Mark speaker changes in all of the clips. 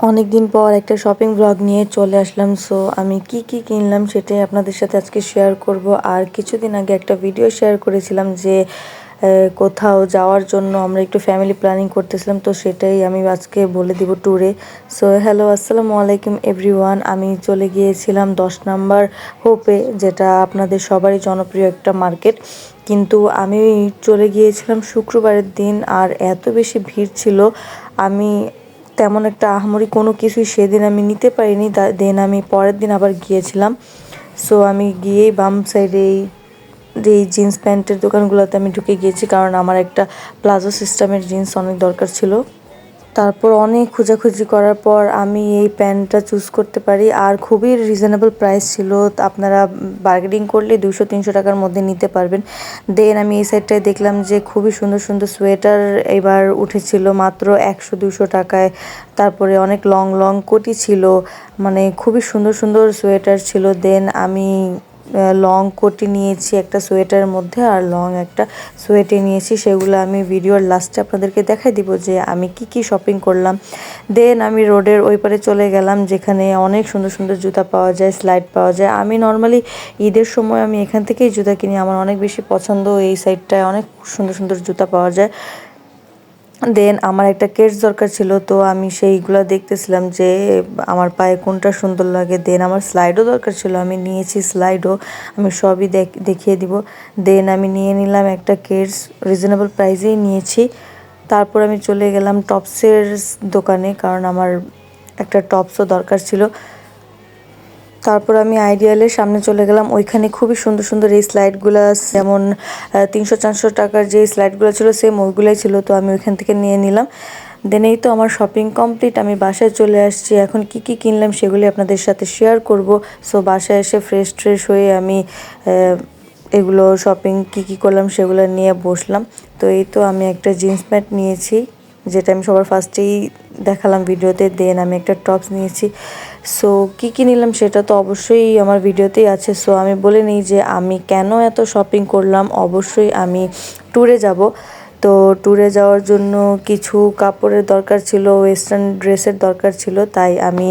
Speaker 1: অনেক দিন পর একটা শপিং ব্লগ নিয়ে চলে আসলাম সো আমি কি কি কিনলাম সেটাই আপনাদের সাথে আজকে শেয়ার করব। আর কিছুদিন আগে একটা ভিডিও শেয়ার করেছিলাম যে কোথাও যাওয়ার জন্য আমরা একটু ফ্যামিলি প্ল্যানিং করতেছিলাম, তো সেটাই আমি আজকে বলে দিব ট্যুরে সো হ্যালো আসসালামু আলাইকুম এভরিওয়ান আমি চলে গিয়েছিলাম দশ নাম্বার হোপে যেটা আপনাদের সবারই জনপ্রিয় একটা মার্কেট কিন্তু আমি চলে গিয়েছিলাম শুক্রবারের দিন, আর এত বেশি ভিড় ছিল, আমি তেমন একটা আহামরি কোনো কিছুই সেদিন আমি নিতে পারিনি দেন আমি পরের দিন আবার গিয়েছিলাম। সো আমি গিয়েই বাম সাইডে এই এই জিন্স প্যান্টের দোকানগুলোতে আমি ঢুকে গিয়েছি, কারণ আমার একটা প্লাজো সিস্টেমের জিন্স অনেক দরকার ছিল। তারপর অনেক খোঁজাখুঁজি করার পর আমি এই প্যান্টটা চুজ করতে পারি। আর খুবই রিজনেবল প্রাইস ছিল। আপনারা বার্গেনিং করলে দুশো তিনশো টাকার মধ্যে নিতে পারবেন। দেন আমি এই সাইডটায় দেখলাম যে খুবই সুন্দর সুন্দর সোয়েটার এবার উঠেছিল মাত্র একশো দুশো টাকায়। তারপরে অনেক লং লং কোটি ছিল। মানে খুবই সুন্দর সুন্দর সোয়েটার ছিল। দেন আমি লং কোটি নিয়েছি একটা সোয়েটারের মধ্যে আর লং একটা সোয়েটে নিয়েছি। সেগুলো আমি ভিডিওর লাস্টে আপনাদেরকে দেখাই দিব যে আমি কি কি শপিং করলাম। দেন আমি রোডের ওই পারে চলে গেলাম, যেখানে অনেক সুন্দর সুন্দর জুতা পাওয়া যায় স্লাইড পাওয়া যায়। আমি নর্মালি ঈদের সময় আমি এখান থেকেই জুতা কিনি। আমার অনেক বেশি পছন্দ এই সাইডটায় অনেক সুন্দর সুন্দর জুতা পাওয়া যায়। দেন আমার একটা কেস দরকার ছিল, তো আমি সেইগুলো দেখতেছিলাম যে আমার পায়ে কোনটা সুন্দর লাগে। দেন আমার স্লাইডও দরকার ছিল, আমি নিয়েছি স্লাইডও আমি সবই দেখিয়ে দিব। দেন আমি নিয়ে নিলাম একটা কেস রিজনেবল প্রাইসেই নিয়েছি। তারপর আমি চলে গেলাম টপসের দোকানে, কারণ আমার একটা টপসও দরকার ছিল। তারপর আমি আইডিয়ালের সামনে চলে গেলাম। ওইখানে খুবই সুন্দর সুন্দর এই স্লাইডগুলো যেমন তিনশো চারশো টাকার যে স্লাইডগুলো ছিল সেম ওইগুলোই ছিল। তো আমি ওইখান থেকে নিয়ে নিলাম। দেন এই তো আমার শপিং কমপ্লিট আমি বাসায় চলে আসছি। এখন কি কি কিনলাম সেগুলি আপনাদের সাথে শেয়ার করব। সো বাসায় এসে ফ্রেশ ট্রেশ হয়ে আমি এগুলো শপিং কি কি করলাম সেগুলো নিয়ে বসলাম। তো এই তো আমি একটা জিন্স প্যান্ট নিয়েছি, যেটা আমি সবার ফার্স্টেই দেখালাম ভিডিওতে দেন আমি একটা টপস নিয়েছি। সো কী কী নিলাম সেটা তো অবশ্যই আমার ভিডিওতেই আছে। সো আমি বলে নিই যে আমি কেন এত শপিং করলাম, অবশ্যই আমি ট্যুরে যাব। তো ট্যুরে যাওয়ার জন্য কিছু কাপড়ের দরকার ছিল ওয়েস্টার্ন ড্রেসের দরকার ছিল, তাই আমি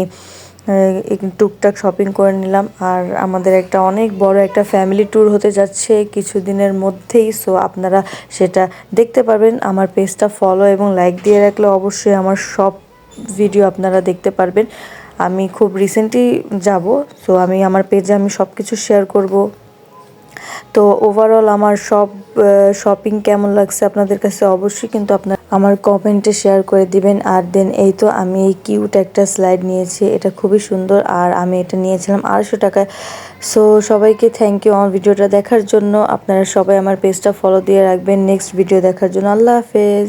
Speaker 1: টুকটাক শপিং করে নিলাম। আর আমাদের একটা অনেক বড় একটা ফ্যামিলি ট্যুর হতে যাচ্ছে কিছুদিনের মধ্যেই। সো আপনারা সেটা দেখতে পারবেন। আমার পেজটা ফলো এবং লাইক দিয়ে রাখলে অবশ্যই আমার সব ভিডিও আপনারা দেখতে পারবেন। আমি খুব রিসেন্টলি যাব সো আমি আমার পেজে আমি সব কিছু শেয়ার করব। তো ওভারঅল আমার সব শপিং কেমন লাগছে আপনাদের কাছে অবশ্যই কিন্তু আপনার আমার কমেন্টে শেয়ার করে দিবেন। আর দেন এই তো আমি এই কিউট একটা স্লাইড নিয়েছি, এটা খুবই সুন্দর। আর আমি এটা নিয়েছিলাম আড়াইশো টাকায়। সো সবাইকে থ্যাংক ইউ আমার ভিডিওটা দেখার জন্য। আপনারা সবাই আমার পেজটা ফলো দিয়ে রাখবেন। নেক্সট ভিডিও দেখার জন্য আল্লাহ হাফেজ।